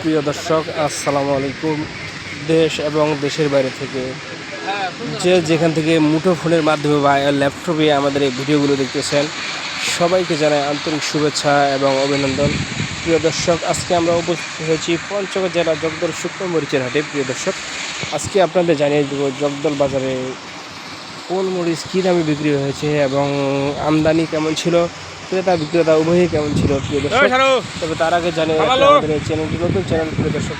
প্রিয় দর্শক, আসসালামু আলাইকুম। দেশ এবং দেশের বাইরে থেকে যে যেখান থেকে মুঠো ফোনের মাধ্যমে বা ল্যাপটপে আমাদের এই ভিডিওগুলো দেখতেছেন, সবাইকে জানাই আন্তরিক শুভেচ্ছা এবং অভিনন্দন। প্রিয় দর্শক, আজকে আমরা উপস্থিত হয়েছি পঞ্চগড় জেলা জগদল শুকনো মরিচের হাটে। প্রিয় দর্শক, আজকে আপনাদের জানিয়ে দেবো জগদল বাজারে কোন মরিচ কী দামে বিক্রি হয়েছে এবং আমদানি কেমন ছিল ক্রেতা বিক্রেতা উভয়ই কেমন ছিল প্রিয় দর্শক? তবে তার আগে রাখি আমাদের এই চ্যানেলটি নতুন চ্যানেল প্রিয় দর্শক।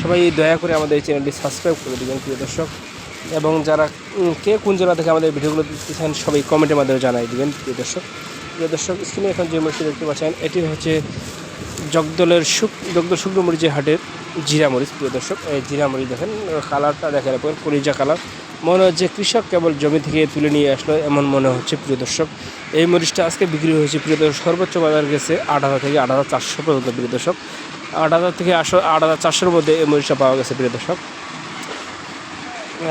সবাই দয়া করে আমাদের এই চ্যানেলটি সাবস্ক্রাইব করে দেবেন প্রিয় দর্শক। এবং যারা কে কোন জেলা থেকে আমাদের ভিডিওগুলো দেখতেছেন সবাই কমেন্টের মাধ্যমে জানাই দিবেন প্রিয় দর্শক। প্রিয় দর্শক স্ক্রিনে এখন যে মরিচটি দেখতে পাচ্ছেন এটি হচ্ছে জগদলের শুক জগদল শুকনো মরিচের হাটের জিরা মরিচ প্রিয় দর্শক। এই জিরা মরিচ দেখেন কালারটা দেখেন এরপর কলিজা কালার মনে হচ্ছে কৃষক কেবল জমি থেকে তুলে নিয়ে আসলো এমন মনে হচ্ছে প্রিয় দর্শক। এই মরিচটা আজকে বিক্রি হয়েছে প্রিয় দর্শক সর্বোচ্চ বাজার গেছে আট হাজার থেকে আট হাজার চারশো পর্যন্ত প্রিয় দর্শক। আট হাজার থেকে আটশো আট হাজার চারশোর মধ্যে এই মরিচটা পাওয়া গেছে প্রিয় দর্শক।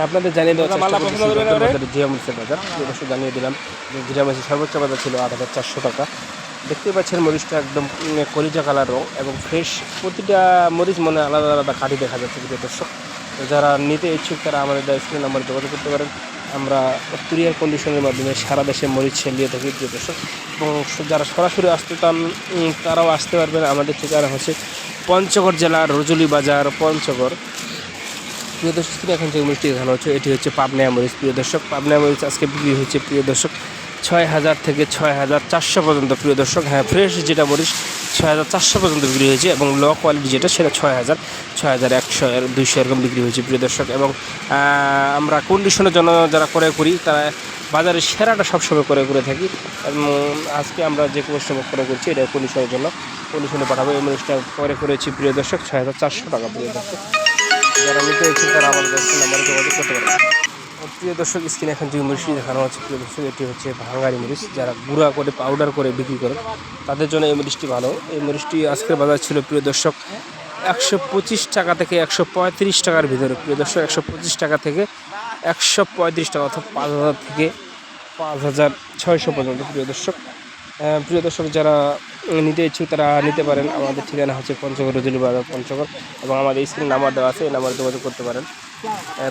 আপনাদের জানিয়ে বাজারের জিরা মরিচের বাজার। প্রিয় দর্শক জানিয়ে দিলাম যে জিরা মরিচের সর্বোচ্চ বাজার ছিল আট হাজার চারশো টাকা। দেখতে পাচ্ছেন মরিচটা একদম কলিজা কালার রং এবং ফ্রেশ। প্রতিটা মরিচ মনে আলাদা আলাদা কাঠি দেখা যাচ্ছে প্রিয় দর্শক। তো যারা নিতে ইচ্ছুক তারা আমাদের স্ক্রিন নাম্বারে যোগাযোগ করতে পারেন। আমরা কুরিয়ার কন্ডিশনের মাধ্যমে সারা দেশে মরিচ ছেলিয়ে থাকি, প্রিয় দর্শক। এবং যারা সরাসরি আসতে চান তারাও আসতে পারবেন। আমাদের ঠিকানা হচ্ছে পঞ্চগড় জেলার রজলি বাজার, পঞ্চগড়। প্রিয় দর্শক স্ক্রিনে এখন যে মরিচটি দেখানো হচ্ছে, এটি হচ্ছে পাবনা মরিচ প্রিয় দর্শক, পাবনা মরিচ আজকে বিক্রি হচ্ছে, প্রিয় দর্শক, ছয় হাজার থেকে ছয় হাজার চারশো পর্যন্ত। প্রিয় দর্শক হ্যাঁ ফ্রেশ যেটা মরিচ ছয় হাজার চারশো পর্যন্ত বিক্রি হয়েছে এবং লো কোয়ালিটি যেটা সেটা ছয় হাজার ছয় হাজার একশো দুইশো এরকম বিক্রি হয়েছে, প্রিয় দর্শক। এবং আমরা কন্ডিশনের জন্য যারা করে করি, তারা বাজারের সেরাটা সবসময় করে করে থাকি। আজকে আমরা যে কন্ডিশনে করে করছি এটা কন্ডিশনের জন্য কন্ডিশনে পাঠাবো। এই মরিচটা করে করেছি, প্রিয় দর্শক, ছয় হাজার চারশো টাকা, প্রিয় দর্শক। যারা নিতে ইচ্ছুক তারা আমাদের নাম্বারে যোগাযোগ করতে প্রিয় দর্শক, স্ক্রিনে এখন যে মরিচটি দেখানো হচ্ছে, প্রিয় দর্শক, এটি হচ্ছে ভাঙ্গারি মরিচ, যারা গুঁড়া করে পাউডার করে বিক্রি করে, তাদের জন্য এই মরিচটি ভালো। এই মরিচটি আজকের বাজার ছিল, প্রিয় দর্শক, একশো পঁচিশ টাকা থেকে একশো পঁয়ত্রিশ টাকার ভিতরে। প্রিয় দর্শক, একশো পঁচিশ টাকা থেকে একশো পঁয়ত্রিশ টাকা অর্থাৎ পাঁচ হাজার থেকে পাঁচ হাজার ছয়শো পর্যন্ত, প্রিয় দর্শক। প্রিয় দর্শক, যারা নিতে ইচ্ছুক, তারা নিতে পারেন। আমাদের ঠিকানা হচ্ছে পঞ্চগড় রজলি বাজার পঞ্চগড়, এবং আমাদের স্ক্রিন নাম্বার দেওয়া আছে, এই নাম্বারে যোগাযোগ করতে পারেন।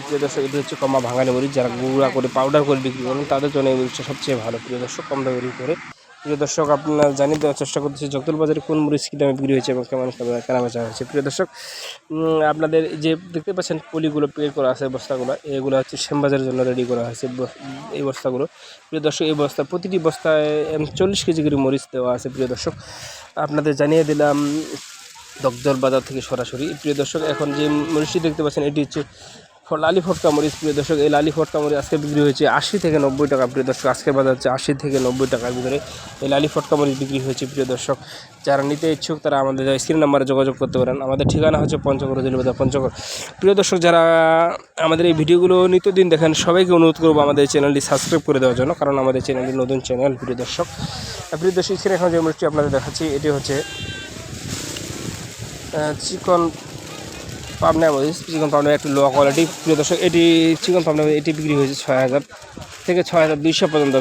প্রিয় দর্শক, এটি হচ্ছে কমা ভাঙানি মরিচ যারা গুঁড়া করে পাউডার করে বিক্রি করেন, তাদের জন্য এই মরিচটা সবচেয়ে ভালো। প্রিয় দর্শক, কম দামে বিক্রি করে। প্রিয় দর্শক, আপনার জানিয়ে দেওয়ার চেষ্টা করতেছি জগদল বাজারে কোন মরিচ কী দামে বিক্রি হয়েছে এবং কেমন কেনা বেচা হয়েছে। প্রিয় দর্শক আপনাদের যে দেখতে পাচ্ছেন পলিগুলো প্যাকেট করা আছে বস্তাগুলো, এগুলো হচ্ছে শ্যামবাজারের জন্য রেডি করা হয়েছে এই বস্তাগুলো। প্রিয় দর্শক, এই বস্তা, প্রতিটি বস্তায় চল্লিশ কেজি করে মরিচ দেওয়া আছে। প্রিয় দর্শক, আপনাদের জানিয়ে দিলাম দগদল বাজার থেকে সরাসরি। প্রিয় দর্শক, এখন যে মরিচটি দেখতে পাচ্ছেন, এটি হচ্ছে লালি ফটকা মরিচ। প্রিয় দর্শক, এই লালি ফটকা মরিচ আজকে বিক্রি হয়েছে আশি থেকে নব্বই টাকা। প্রিয় দর্শক, আজকের বাজার হচ্ছে আশি থেকে নব্বই টাকার ভিতরে এই লালি ফটকা মরিচ বিক্রি হয়েছে। প্রিয় দর্শক, যারা নিতে ইচ্ছুক, তারা আমাদের স্ক্রিন নাম্বারে যোগাযোগ করতে পারেন। আমাদের ঠিকানা হচ্ছে পঞ্চগড় জেলবাজার পঞ্চগড়। প্রিয় দর্শক, যারা আমাদের এই ভিডিওগুলো নিত্যদিন দেখেন, সবাইকে অনুরোধ করব আমাদের চ্যানেলটি সাবস্ক্রাইব করে দেওয়ার জন্য, কারণ আমাদের চ্যানেলটি নতুন চ্যানেল। প্রিয় দর্শক প্রিয় দর্শক, স্ক্রিনে এখন যে মরিচটি আপনাদের দেখাচ্ছি, এটি হচ্ছে চিকন পাবনা মরিচ চিকন পাবনা একটু লো কোয়ালিটি প্রিয় দর্শক এটি চিকন পাবনা এটি বিক্রি হয়েছে ছয় হাজার থেকে ছয় হাজার দুইশো পর্যন্ত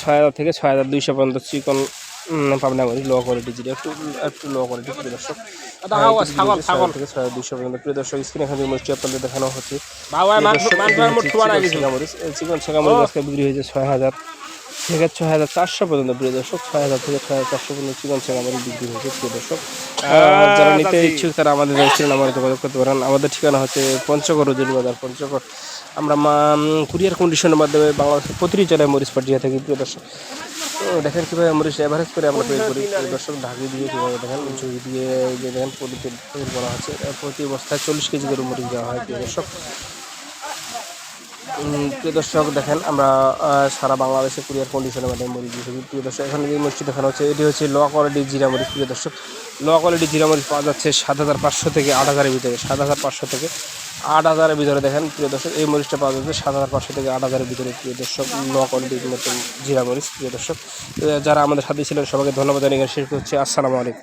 ছয় হাজার থেকে ছয় হাজার দুইশো পর্যন্ত চিকন পাবনা মরিচ লো কোয়ালিটি যেটা একটু একটু লো কোয়ালিটি প্রিয় দর্শক। থেকে ছয় হাজার দুইশো পর্যন্ত। প্রিয় দর্শক স্ক্রিনে এখন যে মরিচটি আপনাদের দেখানো হচ্ছে চিকন ছেঁকা মরিচ। আজকে বিক্রি হয়েছে ছয় হাজার। থেকে ছয় হাজার চারশো পর্যন্ত প্রিয় দর্শক ছয় হাজার থেকে ছয় হাজার চারশো পর্যন্ত চিকন ছেঁকা মরিচ বিক্রি হয়েছে প্রিয় দর্শক। যারা নিতে ইচ্ছুক তারা আমাদের রেজিস্ট্রেশন নাম্বারে যোগাযোগ করতে পারেন। আমাদের ঠিকানা হচ্ছে পঞ্চগড় উজুল বাজার পঞ্চগড়। আমরা কুরিয়ার কন্ডিশনের মাধ্যমে বাংলাদেশের প্রতিটি জেলায় মরিচ পাঠিয়ে থাকি প্রিয় দর্শক। তো দেখেন কীভাবে মরিচ এভারেজ করে আমরা তৈরি করি প্রিয় দর্শক ঢাকি দিয়ে কীভাবে দেখেন ঝুঁকি দিয়ে যে দেখেন পলিতে তৈরি করা হচ্ছে প্রতি বস্তায় চল্লিশ কেজি করে মরিচ দেওয়া হয় প্রিয় দর্শক। প্রিয় দর্শক, দেখেন আমরা সারা বাংলাদেশে কুরিয়ার কন্ডিশনের মাধ্যমে মরিচ দিয়ে থাকি প্রিয় দর্শক, এখানে যে মরিচটি দেখানো হচ্ছে, এটি হচ্ছে লো কোয়ালিটি জিরা মরিচ, প্রিয় দর্শক। লো কোয়ালিটি জিরা মরিচ পাওয়া যাচ্ছে সাত হাজার পাঁচশো থেকে আট হাজারের ভিতরে, সাত হাজার পাঁচশো থেকে আট হাজারের ভিতরে দেখেন, প্রিয় দর্শক। এই মরিচটা পাওয়া যাচ্ছে সাত হাজার পাঁচশো থেকে আট হাজারের ভিতরে, প্রিয় দর্শক। লো কোয়ালিটির জিরা মরিচ, প্রিয় দর্শক। যারা আমাদের সাথে ছিলেন, সবাইকে ধন্যবাদ জানিয়ে শেষ করছি। আসসালামু আলাইকুম।